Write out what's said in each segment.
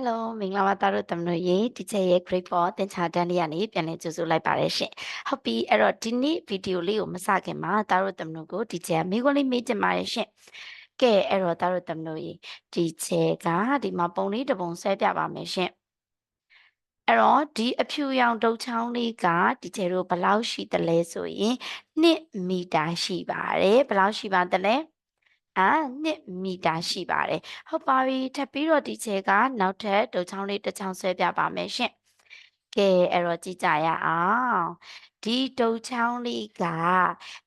Hello မင်္ဂလာပါသားတို့သမတို့ရေဒီချက်ရဲ့ grade 4သင်္ချာတန်းလေးကနေပြန်လည်ကြိုဆိုလိုက်ပါတယ်ရှင်ဟုတ်ပြီအဲ့တော့ဒီနေ့ဗီဒီယိုလေးကိုမစခင်မှာသားတို့သမတို့ကိုဒီချက်ကမိခွန်းလေးမေးချင်ပါတယ်ရှင်ကဲအဲ့တော့သားတို့သမတို့ရေဒီချက်ကဒီမှာပုံလေးတစ်ပုံဆွဲပြပါမယ်ရှင်အဲ့တော့ဒီအဖြူရောင်ဒုတ်ချောင်းလေးကဒီချေတို့ဘယ်လောက်ရှိသလဲဆိုရင်2မီတာရှိပါတယ်ဘယ်လောက်ရှိပါသလဲ အာ2မီတာရှိပါတယ်ဟုတ်ပါပြီထပ်ပြီးတော့ဒီချက်ကနောက်ထပ်ဒုတ်ချောင်းလေးတစ်ချောင်းဆွဲပြပါမယ်ရှင်ကဲအဲ့တော့ကြည့်ကြရအောင်ဒီဒုတ်ချောင်းလေးက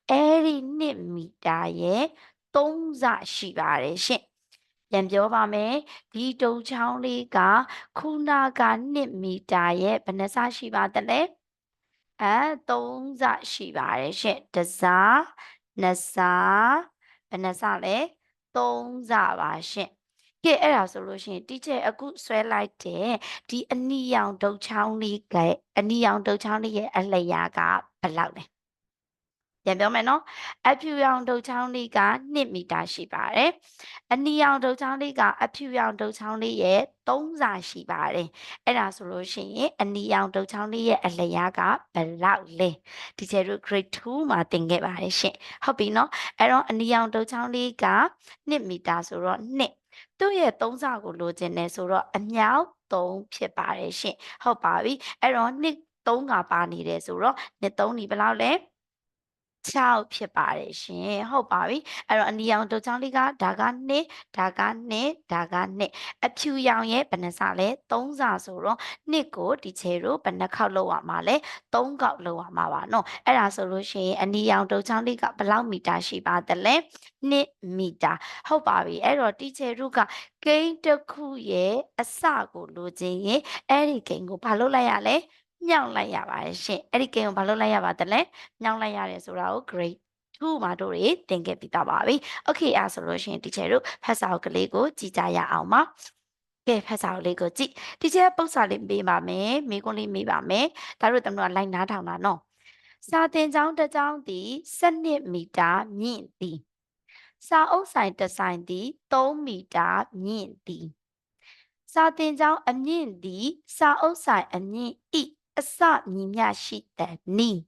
အဲ့ဒီ2မီတာရဲ့3ဆရှိပါတယ်ရှင်ပြန်ပြောပါမယ်ဒီဒုတ်ချောင်းလေးကခုနက2မီတာရဲ့ဘယ်နှဆရှိပါသလဲအဲ3ဆရှိပါတယ်ရှင်တစားနှစ်စား ဘယ်နှစလဲ3စပါရှင်ကဲအဲ့ဒါဆိုလို့ရှိရင်တီချာအခုဆွဲလိုက်တဲ့ဒီအနီရောင်ဒုတ်ချောင်းလေးကအနီရောင်ဒုတ်ချောင်းလေးရဲ့အလျာကဘယ်လောက်လဲ ပြန်ပြောမယ်နော်အဖြူရောင်ဒုတ်ချောင်းလေးက2မီတာရှိပါတယ်အနီရောင်ဒုတ်ချောင်းလေးကအဖြူရောင်ဒုတ်ချောင်းလေးရဲ့3စာရှိပါတယ်အဲ့ဒါဆိုလို့ရှိရင်အနီရောင်ဒုတ်ချောင်းလေးရဲ့အလျားကဘယ်လောက်လဲဒီကျတို့ grade 2မှာသင်ခဲ့ပါတယ်ရှင်ဟုတ်ပြီနော်အဲ့တော့အနီရောင်ဒုတ်ချောင်းလေးက2မီတာဆိုတော့2သူ့ရဲ့3စာကိုလိုချင်တယ်ဆိုတော့အမြောက်3ဖြစ်ပါတယ်ရှင်ဟုတ်ပါပြီအဲ့တော့2 3ကပါနေတယ်ဆိုတော့2 3ဒီဘယ်လောက်လဲ 6ဖြစ်ပါတယ်ရှင်ဟုတ်ပါပြီအဲ့တော့အနီရောင်ဒုတ်ချောင်းလေးကဒါက2ဒါက2ဒါက2အဖြူရောင်ရဲ့ဘယ်နှစလဲ3စဆိုတော့2ကိုဒီချေတို့ဘယ်နှခေါက်လောက်ရမှာလဲ3ခေါက်လောက်ရမှာပါနော်အဲ့ဒါဆိုလို့ရှိရင်အနီရောင်ဒုတ်ချောင်းလေးကဘယ်လောက်မီတာရှိပါသလဲ2မီတာဟုတ်ပါပြီအဲ့တော့ဒီချေတို့ကဂိမ်းတစ်ခုရဲ့အစကိုလိုချင်ရင်အဲ့ဒီဂိမ်းကိုဘာလုပ်လိုက်ရလဲ မြောက်လိုက်ရပါတယ်ရှင်အဲ့ဒီကိန်းကိုဘာလုပ်လိုက်ရပါသလဲမြောက်လိုက်ရတယ်ဆိုတာကို grade 2မှာတို့တွေသင်ခဲ့ပြီးသားပါပြီ okay အဲဆိုလို့ရှိရင်ဒီချက်တို့ဖတ်စာအုပ်ကလေးကိုကြည့်ကြရအောင်ပါကဲဖတ်စာအုပ်လေးကိုကြည့်ဒီချက်ပုတ်စာလေးမေးပါမယ်မိကွန်းလေးမေးပါမယ်ဒါတို့တမတို့လိုက်နားထောင်တာနော်စာသင်ကျောင်းတစ်ကျောင်းသည်12မီတာမြင့်သည်စာအုပ်ဆိုင်တစ်ဆိုင်သည်3မီတာမြင့်သည်စာသင်ကျောင်းအမြင့်သည် စာအုပ်ဆိုင်အမြင့်ဤ အစမြည်မြရှိတဲ့နီး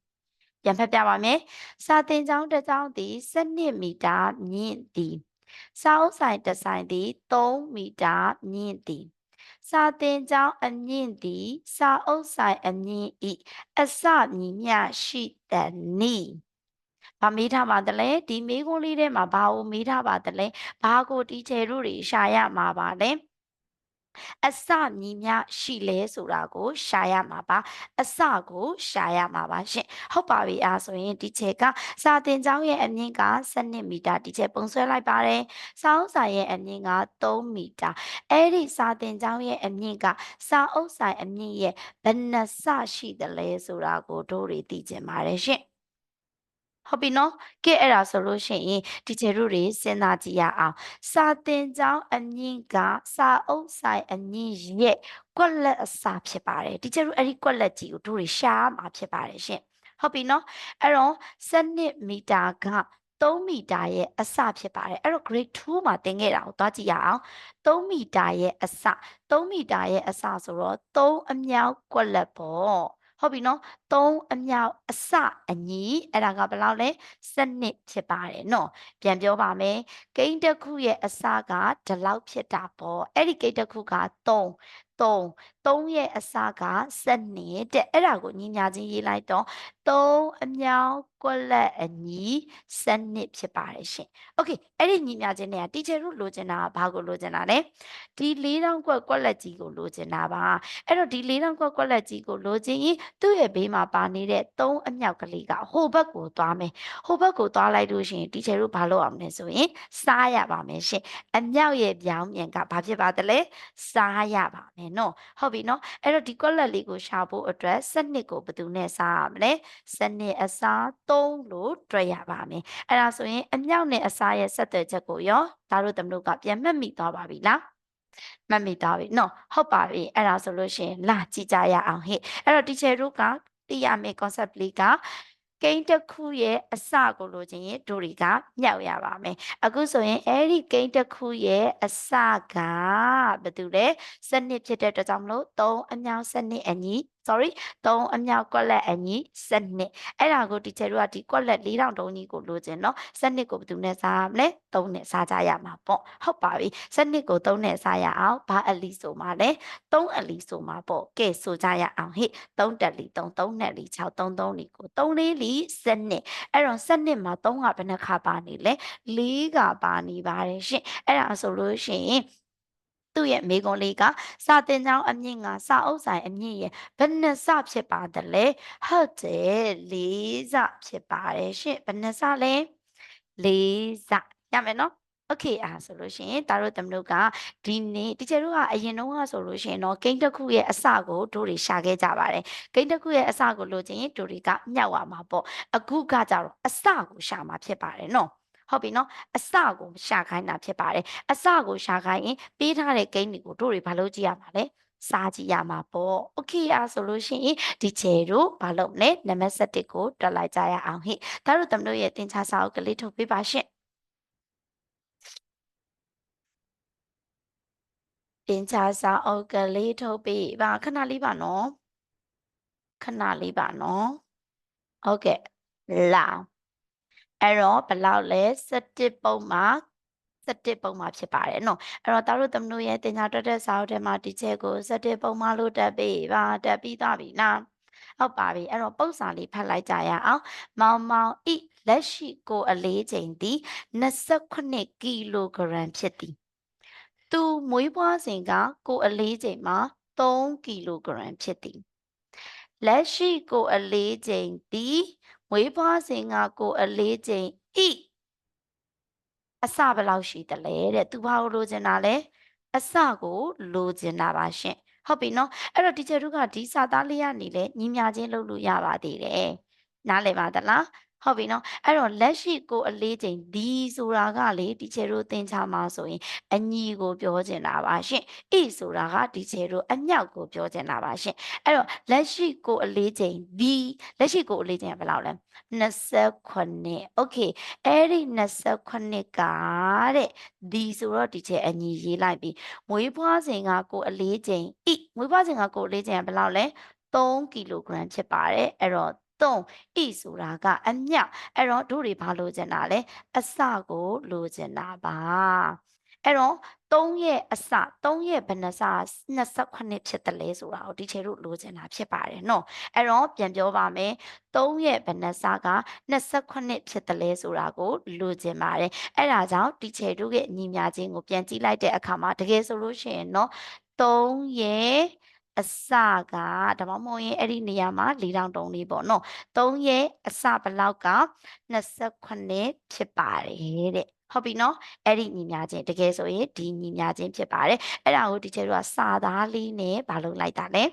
ပြန်ဖတ်ပြပါမယ်စာသင်ကျောင်းတစ်ကျောင်းသည်12မီတာမြင့်သည်စာအုပ်ဆိုင်တစ်ဆိုင်သည်3မီတာမြင့်သည်စာသင်ကျောင်းအမြင့်သည် စာအုပ်ဆိုင်အမြင့်ဤအစမြည်မြရှိတဲ့နီးဘာမေးထားပါသလဲဒီမေးခွန်းလေးထဲမှာဘာကိုမေးထားပါသလဲဘာကိုတီချယ်တို့တွေရှာရမှာပါလဲ အစမြည်များရှိလဲဆိုတာကို ရှာရမှာပါအစကိုရှာရမှာပါရှင်ဟုတ်ပါပြီအားဆိုရင်ဒီချက်ကစာတင်ကျောင်းရဲ့အမြင့်က7မီတာဒီချက်ပုံဆွဲလိုက်ပါတယ်စာအုပ်စာရဲ့အမြင့်က3မီတာအဲ့ဒီစာတင်ကျောင်းရဲ့အမြင့်ကစာအုပ်ဆိုင်အမြင့်ရဲ့ဘယ်နှဆရှိတယ်လဲဆိုတာကိုတို့တွေသိကျင်ပါတယ်ရှင် ဟုတ်ပြီနော်ကဲအဲ့ဒါဆိုလို့ရှိရင်ဒီချေတို့တွေစဉ်းစားကြည့်ရအောင်စာသင်ကျောင်းအမြင့်ကစာအုပ်ဆိုင်အမြင့်ရဲ့ကွက်လက်အစာဖြစ်ပါတယ်ဒီချေတို့အဲ့ဒီကွက်လက်ကြီးကိုတို့တွေရှာမှာဖြစ်ပါတယ်ရှင်ဟုတ်ပြီနော်အဲ့တော့7မီတာက3မီတာရဲ့အစဖြစ်ပါတယ်အဲ့တော့ grade 2မှာသင်ခဲ့တာကိုသွားကြည့်ရအောင်3မီတာရဲ့အစ3မီတာရဲ့အစဆိုတော့3အမြောက်ကွက်လက်ပေါ့ဟုတ်ပြီနော် 3အမြောက်အစအညီအဲ့ဒါကဘယ်လောက်လဲစနစ်ဖြစ်ပါတယ်နော်ပြန်ပြောပါမယ်ကိန်းတစ်ခုရဲ့အစကဒီလောက်ဖြစ်တာပေါ့အဲ့ဒီကိန်းတစ်ခုက3 3 3ရဲ့အစကစနစ်တဲ့အဲ့ဒါကိုညီညာချင်းရေးလိုက်တော့3အမြောက်ကွက်လက်အညီစနစ်ဖြစ်ပါတယ်ရှင်။ Okay အဲ့ဒီညီညာချင်းတွေက teacher တို့လိုချင်တာကဘာကိုလိုချင်တာလဲ။ဒီ4000ကွက်ကွက်လက်ကြီးကိုလိုချင်တာပါ။အဲ့တော့ဒီ4000ကွက်ကွက်လက်ကြီးကိုလိုချင်ရင်သူ့ရဲ့ဘေးမှာပါနေတဲ့3အမြောက်ကလေးကဟိုဘက်ကိုသွားမယ်။ဟိုဘက်ကိုသွားလိုက်လို့ရှိရင် teacher တို့ဘာလုပ်အောင်လဲဆိုရင်စားရပါမယ်ရှင်။အမြောက်ရဲ့ပြောင်းပြန်ကဘာဖြစ်ပါသလဲ။စားရပါမယ်နော်။ဟုတ်ပြီနော်။အဲ့တော့ဒီကွက်လက်လေးကိုရှာဖို့အတွက်စနစ်ကိုဘယ်သူနဲ့စားရမလဲ။စနစ်အစား3လို့တွက်ရပါမယ်။အဲ့ဒါဆိုရင်အမြောက်နဲ့အစားရဲ့ဆက်သွယ်ချက်ကိုရောဒါတို့သမတို့ကပြန်မှတ်မိသွားပါပြီလား။မှတ်မိသွားပြီနော်ဟုတ်ပါပြီအဲ့ဒါဆိုလို့ရှိရင်လာကြည့်ကြရအောင်ဟဲ့အဲ့တော့ teacher တို့က သိရမယ့် concept လေးကကိန်းတစ်ခုရဲ့အစကိုလိုချင်ရင်တို့တွေကမြောက်ရပါမယ်အခုဆိုရင်အဲ့ဒီကိန်းတစ်ခုရဲ့အစကဘာတူလဲစနစ်ဖြစ်တဲ့အတွက်ကြောင့်မလို့3အမြောက်စနစ်အညီ sorry 3အမြောက်ကွက်လက်အညီစနစ်အဲ့ဒါကိုဒီချေတို့ကဒီကွက်လက်4000တုံးကြီးကိုလိုချင်နော်စနစ်ကိုဘယ်သူနဲ့စားမလဲ3နဲ့စားကြရမှာပေါ့ဟုတ်ပါပြီစနစ်ကို3နဲ့စားရအောင်ဘာအလီဆိုမှာလဲ3အလီဆိုမှာပေါ့ကဲဆိုကြရအောင်ဟိ3တက်လီ3 3နဲ့လီ6 3 3လီကို3လေးလီစနစ်အဲ့တော့စနစ်မှာ3ကဘယ်နှခါပါနေလဲ4ကပါနေပါတယ်ရှင်အဲ့ဒါဆိုလို့ရှိရင် သူ့ရဲ့မိကုံလေးကစာတင်ကြောင်းအမြင့်ကစာအုပ်ဆိုင်အမြင့်ရဲ့ဘယ်နှစဖြစ်ပါတယ်လဲဟုတ်တယ်လေးစဖြစ်ပါတယ်ရှင်ဘယ်နှစလဲလေးစရမယ်နော်โอเคအားဆိုလို့ရှိရင်ဒါတို့သမတို့ကဒီနေ့တီချာတို့ကအရင်တုန်းကဆိုလို့ရှိရင်တော့ဂိမ်းတစ်ခုရဲ့အစကိုတို့တွေရှာခဲ့ကြပါတယ်ဂိမ်းတစ်ခုရဲ့အစကိုလိုချင်ရင်တို့တွေကမြောက်ရမှာပေါ့အခုကကြတော့အစကိုရှာမှာဖြစ်ပါတယ်နော် ဟုတ်ပြီနော်အစကိုရှာခိုင်းတာဖြစ်ပါတယ်အစကိုရှာခိုင်းရင်ပေးထားတဲ့ဂိမ်းတွေကိုတို့တွေဘာလို့ကြည့်ရမှာလဲစားကြည့်ရမှာပေါ့။ Okay အားဆိုလို့ရှိရင်ဒီချေတို့ဘာလုပ်မလဲနံပါတ်7ကိုတွက်လိုက်ကြရအောင်ဟိ။ဒါတို့သမတို့ရဲ့သင်ချာစာအုပ်ကလေးထုတ်ပေးပါရှင့်။သင်ချာစာအုပ်ကလေးထုတ်ပေးပါခဏလေးပါနော်။ခဏလေးပါနော်။ဟုတ်ကဲ့။လာ အဲ့တော့ဘယ်လောက်လဲ17ပုံမှာ17ပုံမှာဖြစ်ပါတယ်နော်အဲ့တော့တာတို့သမတို့ရဲ့တင်ညာတွက်တဲ့စာအုပ်ထဲမှာဒီချက်ကို17ပုံမှာလို့တက်ပေးပါတက်ပြီးသွားပြီလားဟုတ်ပါပြီအဲ့တော့ပု္ပ္ပစာလေးဖတ်လိုက်ကြရအောင်မောင်မောင်ဤလက်ရှိကိုအလေးချိန်သည်28ကီလိုဂရမ်ဖြစ်သည်သူမွေးဖွားစဉ်ကကိုအလေးချိန်မှာ3ကီလိုဂရမ်ဖြစ်သည်လက်ရှိကိုအလေးချိန်သည် မွေးဖွားစဉ်ကကိုအလေးချိန်ဤအစဘယ်လောက်ရှိသလဲတဲ့သူဘာကိုလိုချင်တာလဲအစကိုလိုချင်တာပါရှင်ဟုတ်ပြီနော်အဲ့တော့တီချာတို့ကဒီစာသားလေးကနေလဲညီမြချင်းလုပ်လို့ရပါသေးတယ်နားလည်ပါသလား ဟုတ်ပြီနော်အဲ့တော့လက်ရှိကိုအလေးချိန်ဒီဆိုတာကလေဒီချေတို့သင်ချမှာဆိုရင်အညီကိုပြောချင်တာပါရှင်ဣဆိုတာကဒီချေတို့အမြောက်ကိုပြောချင်တာပါရှင်အဲ့တော့လက်ရှိကိုအလေးချိန်ဒီလက်ရှိကိုအလေးချိန်ကဘယ်လောက်လဲ28 okay အဲ့ဒီ28ကတဲ့ဒီဆိုတော့ဒီချေအညီရေးလိုက်ပြီမွေးဖွားစဉ်ကကိုအလေးချိန်ဣမွေးဖွားစဉ်ကကိုအလေးချိန်ကဘယ်လောက်လဲ3ကီလိုဂရမ်ဖြစ်ပါတယ်အဲ့တော့ 3ဤဆိုတာကအမြောက်အဲ့တော့တို့တွေဘာလိုချင်တာလဲအစကိုလိုချင်တာပါအဲ့တော့3ရဲ့အစ3ရဲ့ဘယ်နှစ28ဖြစ်တယ်လဲဆိုတာကိုဒီချေတို့လိုချင်တာဖြစ်ပါတယ်နော်အဲ့တော့ပြန်ပြောပါမယ်3ရဲ့ဘယ်နှစက28ဖြစ်တယ်လဲဆိုတာကိုလိုချင်ပါတယ်အဲ့ဒါကြောင့်ဒီချေတို့ရဲ့ညီမြချင်းကိုပြန်ကြည့်လိုက်တဲ့အခါမှာတကယ်ဆိုလို့ရှိရင်နော်3ရဲ့ အစကဒါမှမဟုတ်ရင်အဲ့ဒီနေရာမှာ4000တုံးလေးပေါ့နော်3ရဲ့အစဘလောက်က28ဖြစ်ပါတယ်တဲ့ဟုတ်ပြီနော်အဲ့ဒီညီများချင်းတကယ်ဆိုရင်ဒီညီများချင်းဖြစ်ပါတယ်အဲ့ဒါကိုဒီချေတို့ကစာသားလေးနဲ့မလုပ်လိုက်တာလဲ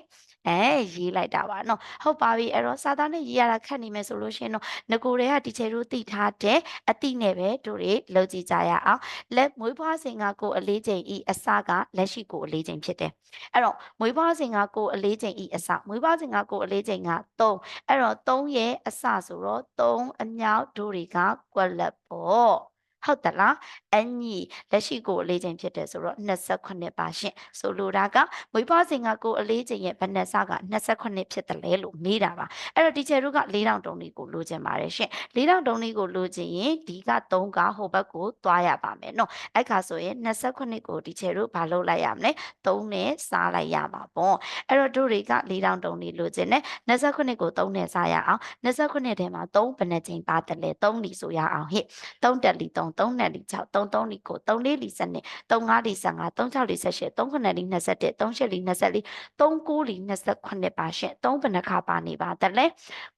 အဲရေးလိုက်တာပါနော်ဟုတ်ပါပြီအဲ့တော့စာသားနဲ့ရေးရတာခက်နေမယ်ဆိုလို့ရှိရင်တော့ငကိုတွေကတီချေတို့သိထားတဲ့အတိနဲ့ပဲတို့တွေလုပ်ကြည့်ကြရအောင်လက်မွေးဖွားစဉ်ကကိုအလေးချိန်ဤအစကလက်ရှိကိုအလေးချိန်ဖြစ်တယ်အဲ့တော့မွေးဖွားစဉ်ကကိုအလေးချိန်ဤအစမွေးဖွားစဉ်ကကိုအလေးချိန်က3အဲ့တော့3ရဲ့အစဆိုတော့3အမြောက်တို့တွေကကွက်လက်ပေါ့ ဟုတ်သလားအညီလက်ရှိကိုအလေးချိန်ဖြစ်တယ်ဆိုတော့28ပါရှင်ဆိုလိုတာကမွေးဖွားစဉ်ကကိုအလေးချိန်ရဲ့ဘယ်နှစက28ဖြစ်တယ်လဲလို့မေးတာပါအဲ့တော့ဒီချေတို့က4000တုံးလေးကိုလိုချင်ပါတယ်ရှင်4000တုံးလေးကိုလိုချင်ရင်ဒီက3ကဟိုဘက်ကိုသွားရပါမယ်နော်အဲ့ခါဆိုရင်28ကိုဒီချေတို့ဘာလုပ်လိုက်ရမလဲ3နဲ့စားလိုက်ရမှာပေါ့အဲ့တော့တို့တွေက4000တုံးလေးလိုချင်တယ်28ကို3နဲ့စားရအောင်28ထဲမှာ3ဘယ်နှချိန်ပါတယ်လဲ3လီဆိုရအောင်ဟဲ့3တက်လီ3 3နဲ့လီ6 3 3လီ9 3 4လီ7 3 5လီ15 3 6လီ18 3 9လီ21 3 8လီ24 3 9လီ28ပါရှင်3ဘယ်နှခါပါနေပါတလဲ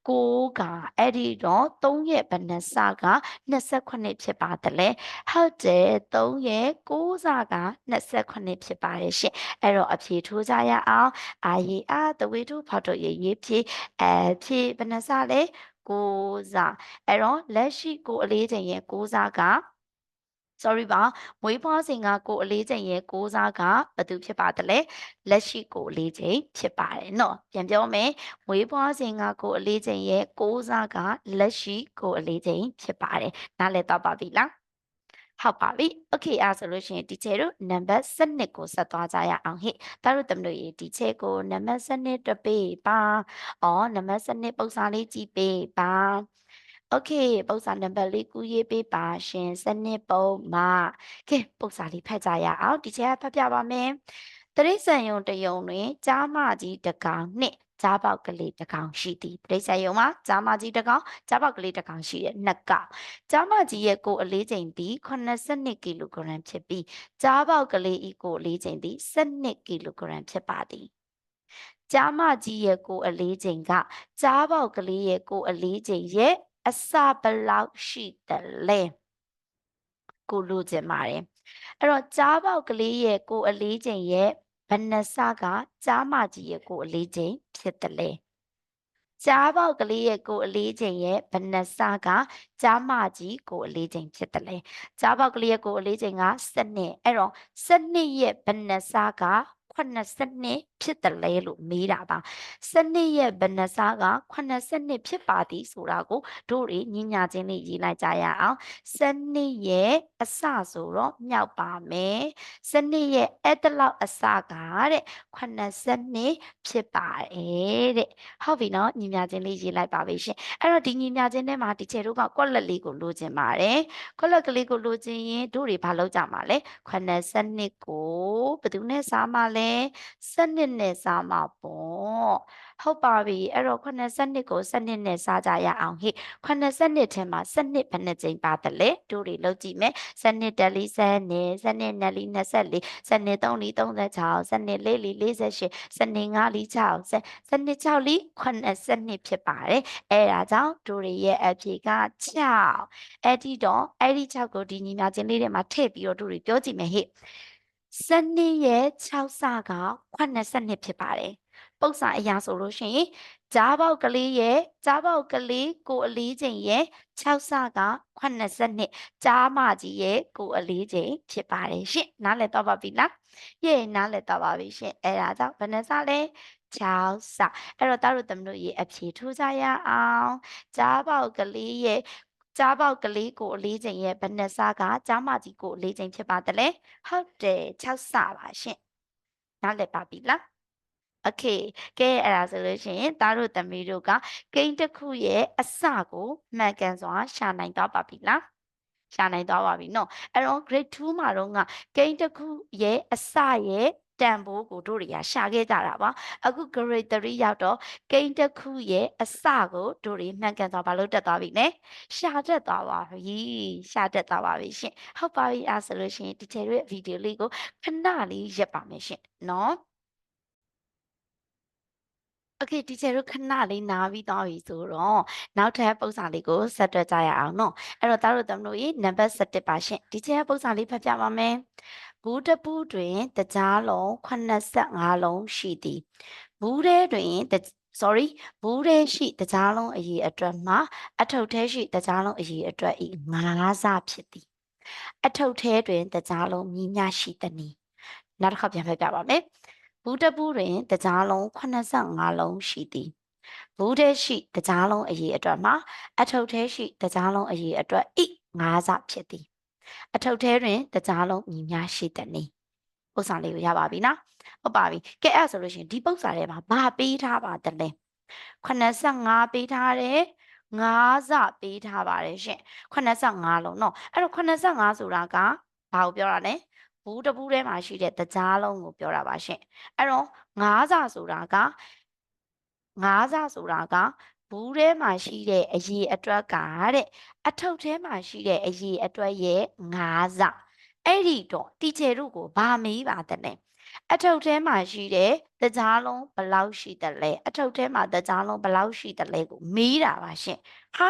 6ကအဲ့ဒီတော့3ရဲ့ဘယ်နှစက28ဖြစ်ပါတလဲဟုတ်တယ်3ရဲ့6စက28ဖြစ်ပါတယ်ရှင်အဲ့တော့အဖြေထိုးကြရအောင်အာရီအာတဝေထုဖောက်တော့ရေးရေးဖြေအဖြေဘယ်နှစလဲ 6စအဲ့တော့လက်ရှိကိုအလေးချိန်ရဲ့6စက sorry ပါမွေးဖွားစဉ်ကကိုအလေးချိန်ရဲ့ကိုးစားကဘယ်သူဖြစ်ပါသလဲလက်ရှိကိုအလေးချိန်ဖြစ်ပါတယ်เนาะပြန်ပြောမယ်မွေးဖွားစဉ်ကကိုအလေးချိန်ရဲ့ကိုးစားကလက်ရှိကိုအလေးချိန်ဖြစ်ပါတယ်နားလည်တော့ပါပြီလား ဟုတ်ပါပြီ။ Okay အားဆိုလို့ရှိရင်ဒီချေတို့နံပါတ်7ကိုဆက်သွားကြရအောင်ဟိ။ဒါတို့တမလို့ရေဒီချေကိုနံပါတ်7တပေးပါ။အော်နံပါတ်7ပုံစံလေးကြည့်ပေးပါ။ Okay ပုံစံနံပါတ်လေးကူးရေးပေးပါရှင်။စနစ်ပုံမှာကဲပုံစံလေးဖတ်ကြရအောင်ဒီချေကဖတ်ပြပါမယ်။တရိษံယုံတယုံတွင်ကြားမကြီးတကောင်နှင့် ကြားပေါက်ကလေးတစ်ကောင်ရှိသည်ပရိစ္ဆေယုံမှာကြားမကြီးတစ်ကောင်ကြားပေါက်ကလေးတစ်ကောင်ရှိတဲ့နှစ်ကောင်ကြားမကြီးရဲ့ကိုယ်အလေးချိန်သည်82ကီလိုဂရမ်ဖြစ်ပြီးကြားပေါက်ကလေးဤကိုယ်အလေးချိန်သည်12ကီလိုဂရမ်ဖြစ်ပါသည်ကြားမကြီးရဲ့ကိုယ်အလေးချိန်ကကြားပေါက်ကလေးရဲ့ကိုယ်အလေးချိန်ရဲ့အစဘလောက်ရှိတယ်လဲကိုလိုချင်ပါတယ်အဲ့တော့ကြားပေါက်ကလေးရဲ့ကိုယ်အလေးချိန်ရဲ့ ဘယ်နှစကကြားမကြီးရဲ့ကိုယ်အလေးချိန်ဖြစ်တယ်လဲကြားပေါက်ကလေးရဲ့ကိုယ်အလေးချိန်ရဲ့ဘယ်နှစကကြားမကြီးကိုယ်အလေးချိန်ဖြစ်တယ်လဲကြားပေါက်ကလေးရဲ့ကိုယ်အလေးချိန်ကစနစ်အဲ့တော့စနစ်ရဲ့ဘယ်နှစက82 ဖြစ်တယ်လဲလို့မေးတာပါစနစ်ရဲ့ဘယ်နှစားက82ဖြစ်ပါသည်ဆိုတာကိုတို့တွေညညာချင်းလေးရေးလိုက်ကြရအောင်စနစ်ရဲ့အစဆိုတော့မြောက်ပါမယ်စနစ်ရဲ့အဲ့တလောက်အစကတဲ့82ဖြစ်ပါတယ်တဲ့ဟုတ်ပြီနော်ညညာချင်းလေးရေးလိုက်ပါပြီရှင်အဲ့တော့ဒီညညာချင်းထဲမှာဒီချေတို့ကကွက်လက်လေးကိုလိုချင်ပါတယ်ကွက်လက်ကလေးကိုလိုချင်ရင်တို့တွေဘာလုပ်ကြမှာလဲ82ကိုဘယ်သူနဲ့စားမှာလဲစနစ်နဲ့စားမှာပေါ့ဟုတ်ပါပြီအဲ့တော့82ကိုစနစ်နဲ့စားကြရအောင်ဟိ82ထဲမှာစနစ်ဘယ်နှကြိမ်ပါတယ်လဲတို့တွေလုပ်ကြည့်မယ်စနစ်တလီစနစ်စနစ်နလီ24စနစ်3လီ36စနစ်4လီ48စနစ်5လီ6စနစ်6လီ82ဖြစ်ပါတယ်အဲ့ဒါကြောင့်တို့တွေရဲ့အဖြေက6အဲ့ဒီတော့အဲ့ဒီ6ကိုဒီညီမချင်းလေးထဲမှာထည့်ပြီးတော့တို့တွေပြောကြည့်မယ်ဟိ စနစ်ရဲ့6ဆက82ဖြစ်ပါတယ်ပု္ပ္ပာအရာဆိုလို့ရှိရင်ကြားပေါက်ကလေးရဲ့ကြားပေါက်ကလေးကိုအလေးချိန်ရဲ့6ဆက82ကြားမကြီးရဲ့ကိုအလေးချိန်ဖြစ်ပါတယ်ရှင်နားလည်တော့ပါပြီလားယေနားလည်တော့ပါပြီရှင်အဲ့ဒါကြောင့်ဘယ်နှစလဲ6ဆအဲ့တော့တားတို့သမတို့ရေအဖြေထိုးကြရအောင်ကြားပေါက်ကလေးရဲ့ ကြားပေါက်ကလေးကိုအလေးချိန်ရဲ့ဘယ်နှစကကြားမကြီးကိုအလေးချိန်ဖြစ်ပါတယ်လေဟုတ်တယ်6ဆပါရှင်နားလည်ပါပြီလားโอเคကဲအဲ့ဒါဆိုလို့ရှိရင်သားတို့သမီးတို့ကဂိမ်းတစ်ခုရဲ့အစကိုမှန်ကန်စွာရှာနိုင်တော့ပါပြီလားရှာနိုင်သွားပါပြီเนาะအဲ့တော့ grade 2မှာတော့ကဂိမ်းတစ်ခုရဲ့အစရဲ့ တန်ဖိုးကိုတို့တွေကရှာခဲ့ကြတာပါအခု grade 3ရောက်တော့ဂိမ်းတစ်ခုရဲ့အစကိုတို့တွေမှန်ကန်စွာဘာလို့တက်သွားပြီလဲရှာတက်သွားပါပြီရှာတက်သွားပါပြီရှင်ဟုတ်ပါပြီအဲ့ဆိုလို့ရှိရင်ဒီချေရဲ့ဗီဒီယိုလေးကိုခဏလေးရပ်ပါမယ်ရှင်เนาะโอเคတီချာတို့ခဏလေးနားပြီးသွားပြီဆိုတော့နောက်ထပ်ပုံစံလေးကိုဆက်တွက်ကြရအောင်နော်အဲ့တော့သားတို့သမတို့ရေနံပါတ်7ပါရှင်တီချာပုံစံလေးဖတ်ပြပါမယ် ဘူးတပူးတွင်တကြားလုံး85လုံးရှိသည်ဘူးထဲတွင် sorry ဘူးထဲရှိတကြားလုံးအရေးအတွက်မှာအထုပ်ထဲရှိတကြားလုံးအရေးအတွက်ဤ9ဆဖြစ်သည် အထုပ်ထဲတွင်တကြားလုံးမြင်းများရှိသည်နီနောက်တစ်ခါပြန်ဖတ်ပြပါမယ်ဘူးတပူးတွင်တကြားလုံး85လုံးရှိသည်ဘူးထဲရှိတကြားလုံးအရေးအတွက်မှာအထုပ်ထဲရှိတကြားလုံးအရေးအတွက်ဤ9ဆဖြစ်သည် အထုပ်ထဲတွင်တကြားလုံးညီများရှိသည်နီဥစ္စာလေးကိုရပါပြီနော်ဟုတ်ပါပြီကဲအဲ့ဆိုလို့ရှိရင်ဒီပု္ပ္ပာထဲမှာဘာပေးထားပါတလဲ85ပေးထားတယ်5စပေးထားပါတယ်ရှင်85လုံးเนาะအဲ့တော့85ဆိုတာကဘာကိုပြောတာလဲဘူးတဘူးထဲမှာရှိတဲ့တကြားလုံးကိုပြောတာပါရှင်အဲ့တော့ငါးစာဆိုတာကငါးစာဆိုတာက ဘူးထဲမှာရှိတဲ့အရေးအတွက်ကတဲ့အထုပ်ထဲမှာရှိတဲ့အရေးအတွက်ရဲ့ငါးစာအဲ့ဒီတော့တီချယ်တို့ကိုဗာမေးပါတယ်လဲအထုပ်ထဲမှာရှိတဲ့တကြားလုံးဘလောက်ရှိတယ်လဲအထုပ်ထဲမှာတကြားလုံးဘလောက်ရှိတယ်လဲကိုမေးတာပါရှင်ဟာ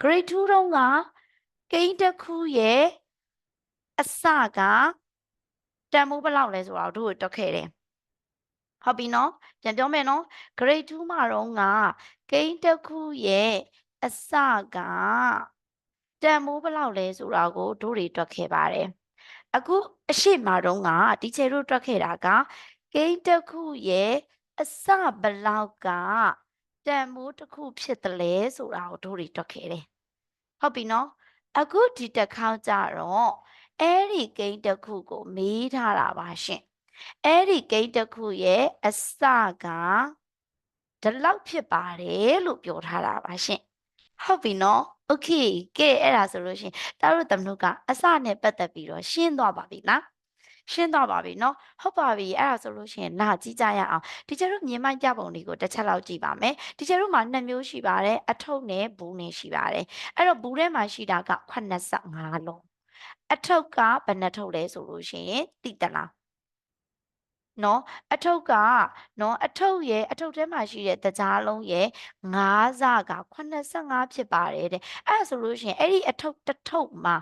grade 2တုန်းကကိန်းတစ်ခုရဲ့အစကတန်မိုးဘယ်လောက်လဲဆိုတော့တို့တွက်ခဲ့တယ်ဟုတ်ပြီနော်ပြန်ပြောမယ်နော် grade 2မှာတော့က ဂိမ်းတစ်ခုရဲ့အစကတန်မိုးဘယ်လောက်လဲဆိုတာကိုတို့တွေတွက်ခဲ့ပါတယ်အခုအရှိမတော့ကတီချေတို့တွက်ခဲ့တာကဂိမ်းတစ်ခုရဲ့အစဘယ်လောက်ကတန်မိုးတစ်ခုဖြစ်တယ်လဲဆိုတာကိုတို့တွေတွက်ခဲ့တယ်ဟုတ်ပြီနော်အခုဒီတစ်ခေါက်ကြတော့အဲ့ဒီဂိမ်းတစ်ခုကိုမေးထားတာပါရှင်အဲ့ဒီဂိမ်းတစ်ခုရဲ့အစက ဒီလောက်ဖြစ်ပါတယ်လို့ပြောထားတာပါရှင်ဟုတ်ပြီနော်โอเคကဲအဲ့ဒါဆိုလို့ရှင်တတို့သမနုကအစနဲ့ပတ်သက်ပြီးတော့ရှင်းသွားပါပြီလားရှင်းသွားပါပြီเนาะဟုတ်ပါပြီအဲ့ဒါဆိုလို့ရှိရင်လာကြည့်ကြရအောင်ဒီကျတို့မြင်မိုက်ပြပုံလေးကိုတစ်ချက်လောက်ကြည့်ပါမယ်ဒီကျတို့မှာနှစ်မျိုးရှိပါတယ်အထုပ်နဲ့ဘူးနဲ့ရှိပါတယ်အဲ့တော့ဘူးထဲမှာရှိတာက85လုံးအထုပ်ကဘယ်နှထုပ်လဲဆိုလို့ရှိရင်သိတလား နော်အထုပ်ကနော်အထုပ်ရဲ့အထုပ်ထဲမှာရှိတဲ့တကြားလုံးရဲ့၅စက85ဖြစ်ပါတယ်တဲ့အဲ့ဒါဆိုလို့ရှိရင်အဲ့ဒီအထုပ်တစ်ထုပ်မှာ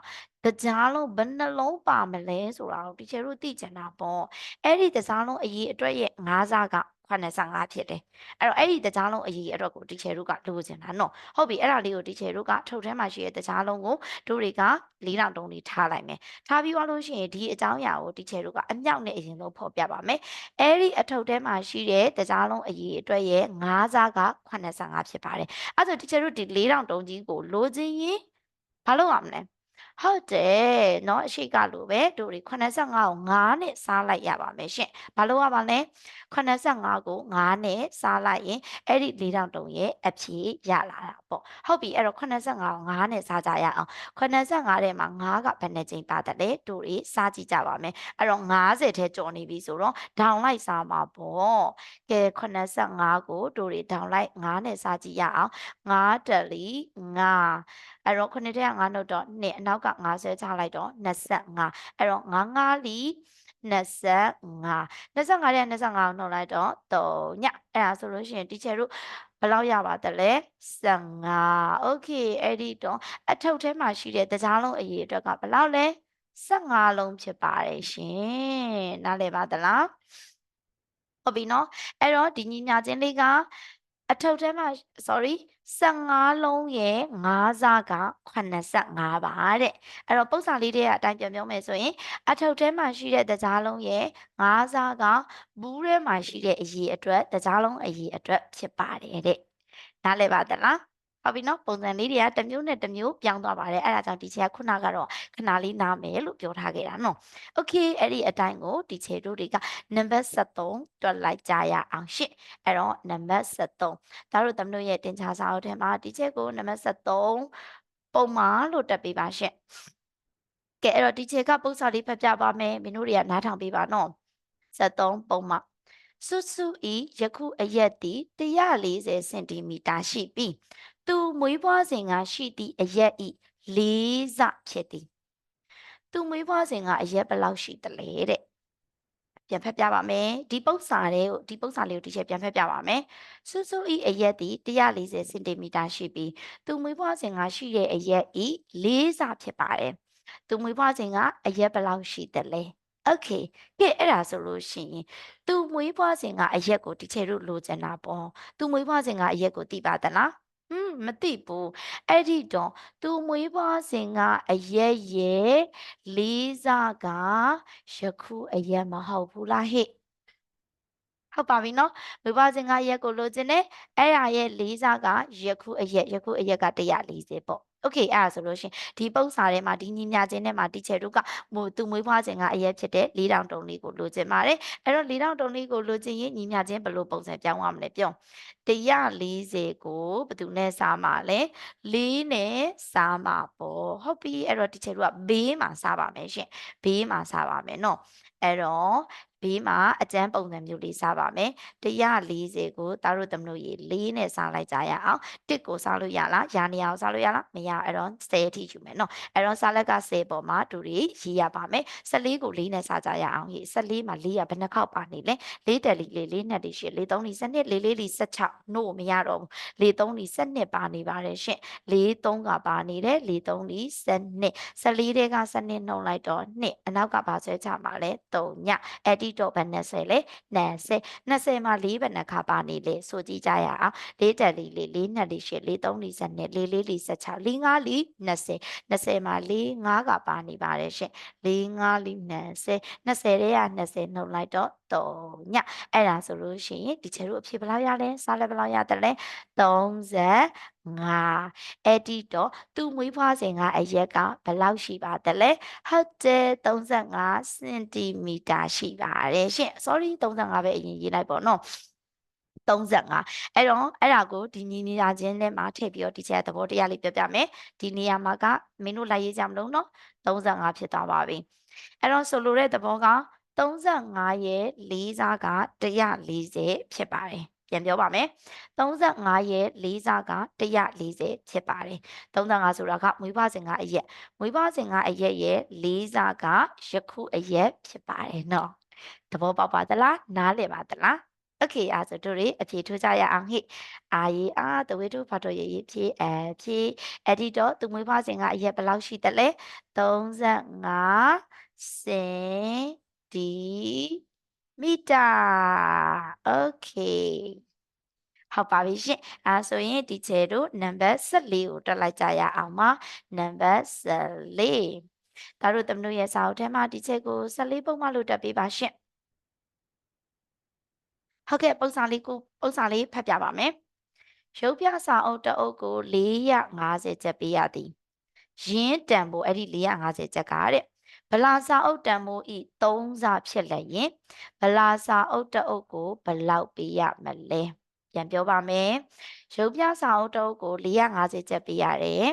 တကြားလုံးဘယ်နှလုံးပါမလဲဆိုတာကိုတီချာတို့သိချင်တာပေါ့အဲ့ဒီတကြားလုံးအရေးအတွက်ရဲ့၅စက 85ဖြစ်တယ်အဲ့တော့အဲ့ဒီတကြားလုံးအရေးအတွက်ကိုတီချာတို့ကလိုချင်တာနော်ဟုတ်ပြီအဲ့ဒါလေးကိုတီချာတို့ကထုတ်ထဲမှာရှိတဲ့တကြားလုံးကိုတို့တွေက၄တောင်တုံးလေးထားလိုက်မယ်ထားပြီးသွားလို့ရှိရင်ဒီအကြောင်းအရာကိုတီချာတို့ကအမြောက်နဲ့အရင်ဆုံးဖော်ပြပါမယ်အဲ့ဒီအထုပ်ထဲမှာရှိတဲ့တကြားလုံးအရေးအတွက်ရဲ့၅စားက85ဖြစ်ပါတယ်အဲ့ဆိုတီချာတို့ဒီ၄တောင်တုံးကြီးကိုလိုချင်ရင်ဘာလုပ်ရမလဲဟုတ်တယ်เนาะအရှိကလိုပဲတို့တွေ85ကို9နဲ့စားလိုက်ရပါမယ်ရှင်ဘာလို့ရပါလဲ 85ကို9နဲ့စားလိုက်ရင်အဲ့ဒီ၄တောင်တုံးရဲ့အဖြေရလာတာပေါ့ဟုတ်ပြီအဲ့တော့85ကို9နဲ့စားကြရအောင်85ထဲမှာ9ကဘယ်နှကြိမ်ပါတယ်လဲတို့တွေစားကြည့်ကြပါမယ်အဲ့တော့90ထဲကျော်နေပြီဆိုတော့ဒေါင်လိုက်စားမှာပေါ့ကဲ85ကိုတို့တွေဒေါင်လိုက်9နဲ့စားကြည့်ရအောင်9တလီ9အဲ့တော့ခုနှစ်ထဲက9နှုတ်တော့2အနောက်က50ချလိုက်တော့25အဲ့တော့9 9လီ 25 25တဲ့25ကိုနှုတ်လိုက်တော့3ညအဲ့ဒါဆိုလို့ရှိရင်တီချာတို့ဘယ်လောက်ရပါသလဲ15 okay အဲ့ဒီတော့အထုပ်ထဲမှာရှိတဲ့တကြားလုံးအရေးအတွက်ကဘယ်လောက်လဲ15လုံးဖြစ်ပါတယ်ရှင်နားလည်ပါသလားဟုတ်ပြီနော်အဲ့တော့ဒီညီညာချင်းလေးက အထုပ်ထဲမှာ sorry 15လုံးရဲ့5စားက85ပါတဲ့အဲ့တော့ပု္ပ္ပာလေးတွေကအတိုင်းပြန်ပြောမယ်ဆိုရင်အထုပ်ထဲမှာရှိတဲ့တကြားလုံးရဲ့5စားကဘူးထဲမှာရှိတဲ့အရေးအတွက်တကြားလုံးအရေးအတွက်ဖြစ်ပါတယ်တဲ့နားလည်ပါသလား ဟုတ်ပြီနော်ပုံစံလေးတွေကတစ်မျိုးနဲ့တစ်မျိုးပြောင်းသွားပါတယ်အဲ့ဒါကြောင့်ဒီချေကခုနကတော့ခဏလေးနားမယ်လို့ပြောထားခဲ့တာနော် okay အဲ့ဒီအတိုင်းကိုဒီချေတို့တွေက number 73တွက်လိုက်ကြရအောင်ရှင့်အဲ့တော့ number 73ဒါတို့သမတို့ရဲ့တင်ချာစာအုပ်ထဲမှာဒီချေကို number 73ပုံမှားလို့တက်ပေးပါရှင့်ကဲအဲ့တော့ဒီချေကပုံစံလေးဖတ်ပြပါမယ်မင်းတို့တွေကနားထောင်ပေးပါနော်73ပုံမှားစုစုဤယခုအရက်သည်140စင်တီမီတာရှိပြီး သူမွေးဖွားစဉ်ကရှိသည့်အရက်ဤလေးစဖြစ်သည်သူမွေးဖွားစဉ်ကအရက်ဘယ်လောက်ရှိသလဲတဲ့ပြန်ဖက်ပြပါမယ်ဒီပု္ပ္ပစာလေးကိုဒီပု္ပ္ပစာလေးကိုဒီချက်ပြန်ဖက်ပြပါမယ်စုစုဤအရက်သည်140စင်တီမီတာရှိပြီးသူမွေးဖွားစဉ်ကရှိတဲ့အရက်ဤလေးစဖြစ်ပါတယ်သူမွေးဖွားစဉ်ကအရက်ဘယ်လောက်ရှိသလဲโอเคကဲအဲ့ဒါဆိုလို့ရှိရင်သူမွေးဖွားစဉ်ကအရက်ကိုဒီချေတို့လိုချင်တာပေါ့သူမွေးဖွားစဉ်ကအရက်ကိုသိပါသလား ဟွန်းမသိဘူးအဲ့ဒီတော့သူမွေးဖွားစဉ်ကအရက်ရဲ့လေးစားကယခုအရက်မဟုတ်ဘူးလားဟဲ့ဟုတ်ပါပြီနော်မွေးဖွားစဉ်ကရက်ကိုလိုချင်တယ်အဲ့ဒါရဲ့လေးစားကယခုအရက်ယခုအရက်က140ပေါ့ โอเคအဲ့ဒါဆိုလို့ရှင်ဒီပု္ပ္ပစာထဲမှာဒီညီညာချင်းထဲမှာတီချယ်တို့ကမသူမွေးဖွားခြင်းကအရက်ဖြစ်တဲ့၄တောင်တုံလေးကိုလိုချင်ပါတယ်အဲ့တော့၄တောင်တုံလေးကိုလိုချင်ရင်ညီညာချင်းဘယ်လိုပုံစံပြောင်းရမလဲပြော140ကိုဘယ်သူနဲ့စားမှာလဲ၄နဲ့စားမှာပေါ့ဟုတ်ပြီအဲ့တော့တီချယ်တို့ကဘေးမှာစားပါမယ်ရှင်ဘေးမှာစားပါမယ်နော်အဲ့တော့ ဘေးမှာအကျန်းပုံစံမျိုးလေးစားပါမယ်140ကိုတားတို့သမလို့ရေ4နဲ့စားလိုက်ကြရအောင်1ကိုစားလို့ရလားရာနေအောင်စားလို့ရလားမရအဲ့တော့10အထိယူမယ်နော်အဲ့တော့စားလက်က10ပေါ်မှာတူတွေရေးရပါမယ်14ကို4နဲ့စားကြရအောင်ရေ14မှာ4ရဘယ်နှခေါက်ပါနေလဲ4တက်လီလေး4နှစ်တည်းရှိ4 3လီ12 4လေးလီ16နို့မရတော့ဘူး4 3လီ12ပါနေပါတယ်ရှင်4 3ကပါနေတယ်4 3လီ12 14တဲ့က12နှုတ်လိုက်တော့2အနောက်ကပါဆွဲချမှာလဲ3ညအဲ့ဒီတော့ဘယ်20လဲ20 20မှာ4ဘယ်နှခါပါနေလဲဆိုကြည့်ကြရအောင်4တက်လေးလေး4နှစ်လေး8 4 3 4 2 4 4 4 16 4 5လေး20 20မှာ4 5ကပါနေပါတယ်ရှင်4 5လေး20 20တဲ့က20နှုတ်လိုက်တော့3ညအဲ့ဒါဆိုလို့ရှိရင်ဒီချေတို့အဖြစ်ဘယ်လောက်ရလဲစားလဲဘယ်လောက်ရတယ်လဲ35အဲ့ဒီတော့သူ့မွေးဖွားစဉ်ကအရက်ကဘယ်လောက်ရှိပါသလဲဟုတ်တယ်35စင်တီမီတာရှိပါတယ်ရှင် sorry 35ပဲအရင်ရေးလိုက်ပေါ့နော်35အဲ့တော့အဲ့ဒါကိုဒီညီနေရာချင်းထဲမှာထည့်ပြီးတော့ဒီချက်သဘောတရားလေးပြောပြမယ်ဒီနေရာမှာကမင်းတို့လိုက်ရေးကြမလို့နော်35ဖြစ်သွားပါပြီအဲ့တော့ဆိုလိုတဲ့သဘောက 35ရဲ့၄စားက140ဖြစ်ပါတယ်ပြန်ပြောပါမယ်35ရဲ့၄စားက140ဖြစ်ပါတယ်35ဆိုတာကမွေးဖွားစဉ်ကအရက်မွေးဖွားစဉ်ကအရက်ရဲ့၄စားကယခုအရက်ဖြစ်ပါတယ်နော်သဘောပေါက်ပါသလားနားလည်ပါသလားโอเคအားဆိုတို့တွေအဖြေထိုးကြရအောင်ဟိအာရီအာတဝေတို့ဖတ်တော့ရရေးဖြေအဖြေအဲ့ဒီတော့သူမွေးဖွားစဉ်ကအရက်ဘယ်လောက်ရှိတယ်လဲ35စင် 60 meter okay ဟုတ်ပါပြီရှင်အဲဆိုရင်ဒီချေတို့နံပါတ်14ကိုတက်လိုက်ကြရအောင်ပါနံပါတ်14ဒါတို့သမတို့ရဲ့စာအုပ်ထဲမှာဒီချေကို14ပုံမှလို့တက်ပေးပါရှင်ဟုတ်ကဲ့ပုံစံလေးကိုပုံစံလေးဖတ်ပြပါမယ်ရုပ်ပြစာအုပ်တအုပ်ကို450ကျပ်ပေးရသည်ရင်းတန်ဖို့အဲ့ဒီ450ကျပ်ကတဲ့ ဗလာစာအုပ်တန်မိုးဤ3စာဖြစ်လည်းရင်ဗလာစာအုပ်တအုပ်ကိုဘလောက်ပေးရမလဲပြန်ပြောပါမယ်ရုပ်ပြစာအုပ်တအုပ်ကို450ချက်ပေးရတယ်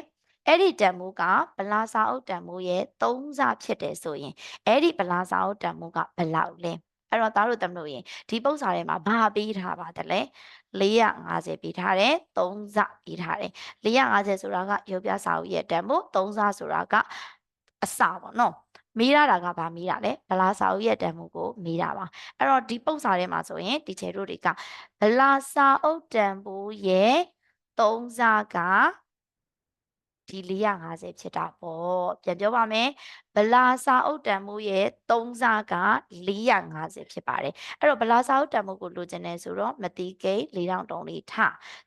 အဲ့ဒီတန်မိုးကဗလာစာအုပ်တန်မိုးရဲ့3စာဖြစ်တယ်ဆိုရင်အဲ့ဒီဗလာစာအုပ်တန်မိုးကဘလောက်လဲအဲ့တော့သားတို့တမလို့ရင်ဒီပုံစာထဲမှာဘာပေးထားပါတလဲ450ပေးထားတယ်3စပေးထားတယ်450ဆိုတာကရုပ်ပြစာအုပ်ရဲ့တန်မိုး3စဆိုတာကအစပေါ့နော် မေးရတာကဗာမေးတာလဲဗလာစာအုပ်ရဲ့တန်မှုကိုမေးတာပါအဲ့တော့ဒီပုံစာထဲမှာဆိုရင်ဒီချေတို့တွေကဗလာစာအုပ်တန်ဖိုးရဲ့သုံးစားက ဒီ450ဖြစ်တာပေါ့ပြန်ပြောပါမယ်ဗလာစာအုပ်တန်မိုးရဲ့သုံးစားက450ဖြစ်ပါတယ်အဲ့တော့ဗလာစာအုပ်တန်မိုးကိုလိုချင်တယ်ဆိုတော့မတိကိတ်4000တုံးလေးထ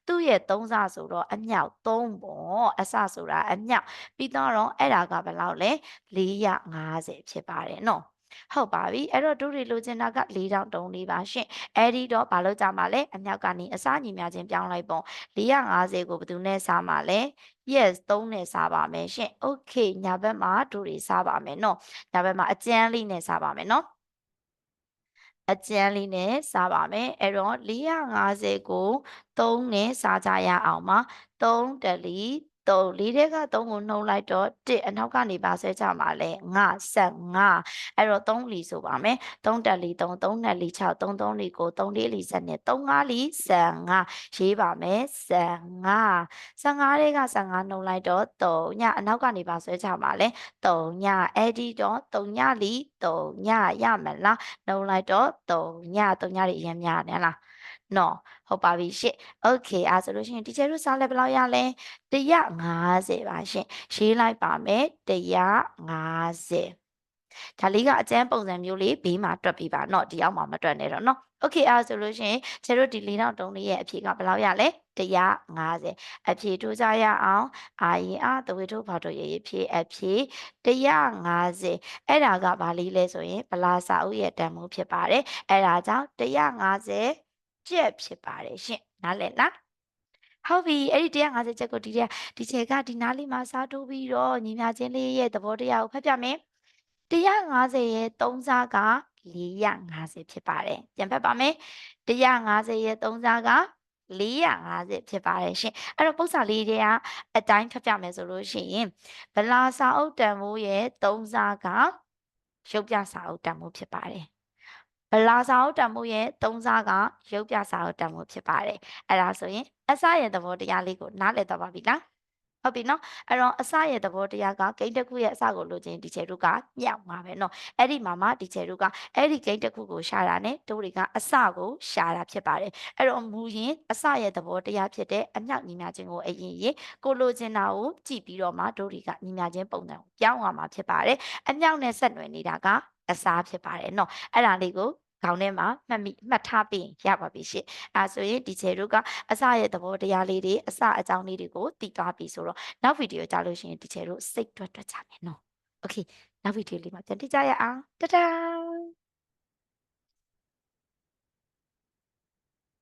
သူ့ရဲ့သုံးစားဆိုတော့အမြောက်3ပေါ့အစဆိုတာအမြောက်ပြီးတော့အဲ့ဒါကဘယ်လောက်လဲ450ဖြစ်ပါတယ်နော် ဟုတ်ပါပြီအဲ့တော့တို့တွေလိုချင်တာက၄တောင်တုံးလေးပါရှင်အဲ့ဒီတော့ဘာလို့ကြမှာလဲအမြောက်ကနေအစညီများချင်းပြောင်းလိုက်ပုံ450ကိုဘယ်သူနဲ့စားမှာလဲ yes 3နဲ့စားပါမယ်ရှင် okay ညာဘက်မှာတို့တွေစားပါမယ်နော်ညာဘက်မှာအကျန်းလေးနဲ့စားပါမယ်နော်အကျန်းလေးနဲ့စားပါမယ်အဲ့တော့450ကို3နဲ့စားကြရအောင်ပါ3တလီ 3လေးတဲ့က3ကိုနှုတ်လိုက်တော့1အနောက်ကနေပါဆွဲကြမှာလဲငါ15အဲ့တော့3လီဆိုပါမယ်3တက်လီ3 3နဲ့လီ6 3 3လီကို3လေးလီ7နဲ့3 5လီ15ရေးပါမယ်15 15တဲ့က15နှုတ်လိုက်တော့3ညအနောက်ကနေပါဆွဲကြမှာလဲ3ညအဲ့ဒီတော့3ညလီ3ညရမလားနှုတ်လိုက်တော့3ည3ညတွေအရင်များတယ်လား နော်ဟုတ်ပါပြီရှင့်โอเคအားဆိုလို့ရှိရင်တီချာတို့စားလဲဘယ်လောက်ရလဲ150ပါရှင့်ရေးလိုက်ပါမယ်150ဒါလေးကအကျန်းပုံစံမျိုးလေးဘေးမှာတွက်ပြီးပါเนาะဒီအောက်မှာမတွက်နဲ့တော့เนาะโอเคအားဆိုလို့ရှိရင်ကျတို့ဒီလေးတော့တုံးလေးရဲ့အဖြေကဘယ်လောက်ရလဲ150အဖြေထိုးကြရအောင်အာရင်အားတဝေထိုးဘာတို့ရဲ့ဖြေအဖြေ150အဲ့ဒါကဘာလေးလဲဆိုရင်ဗလာစာအုပ်ရဲ့တန်ဖိုးဖြစ်ပါတယ်အဲ့ဒါကြောင့်150 ကျက်ဖြစ်ပါတယ်ရှင်နားလည်လားဟုတ်ပြီအဲ့ဒီ150ချက်ကိုဒီတဲ့ဒီချက်ကဒီနားလေးမှာစားထိုးပြီးတော့ညီမချင်းလေးရဲ့သဘောတရားကိုဖတ်ပြမယ်150ရဲ့3စားက450ဖြစ်ပါတယ်ပြန်ဖတ်ပါမယ်150ရဲ့3စားက450ဖြစ်ပါတယ်ရှင်အဲ့တော့ပုံစံလေးတွေကအတိုင်းဖတ်ပြမယ်ဆိုလို့ရှိရင်ဗလာစာအုပ်တန်ဖိုးရဲ့3စားကရုပ်ပြစာအုပ်တန်ဖိုးဖြစ်ပါတယ်ဗ လာစာအုပ်တန်မိုးရဲ့သုံးစားကရုပ်ပြစာအုပ်တန်မိုးဖြစ်ပါတယ်အဲ့ဒါဆိုရင်အစရဲ့သဘောတရားလေးကိုနားလည်တော့ပါပြီလားဟုတ်ပြီနော်အဲ့တော့အစရဲ့သဘောတရားကဂိမ်းတစ်ခုရဲ့အစကိုလိုချင်ဒီချေတို့ကမြောက်မှာပဲနော်အဲ့ဒီမှာမှဒီချေတို့ကအဲ့ဒီဂိမ်းတစ်ခုကိုရှာတာနဲ့တို့တွေကအစကိုရှာတာဖြစ်ပါတယ်အဲ့တော့မူရင်အစရဲ့သဘောတရားဖြစ်တဲ့အမြောက်ညီမျှခြင်းကိုအရင်ရင်ကိုလိုချင်တာကိုကြည့်ပြီးတော့မှတို့တွေကညီမျှခြင်းပုံစံကိုပြောင်းရမှာဖြစ်ပါတယ်အမြောက်နဲ့ဆက်နွယ်နေတာကအစားဖြစ်ပါတယ်နော်အဲ့ဒါလေးကို ခေါင်းထဲမှာမှတ်မိမှတ်ထားပြီးရင်ရပါပြီရှင့်အဲဒါဆိုရင်ဒီချေတို့ကအစရဲ့သဘောတရားလေးတွေအစအကြောင်းလေးတွေကိုသိသွားပြီဆိုတော့နောက်ဗီဒီယိုကြလို့ရှိရင်ဒီချေတို့စိတ်တွက်တွက်ကြမယ်နော်โอเคနောက်ဗီဒီယိုလေးမှာပြန်တွေ့ကြရအောင်တဒါ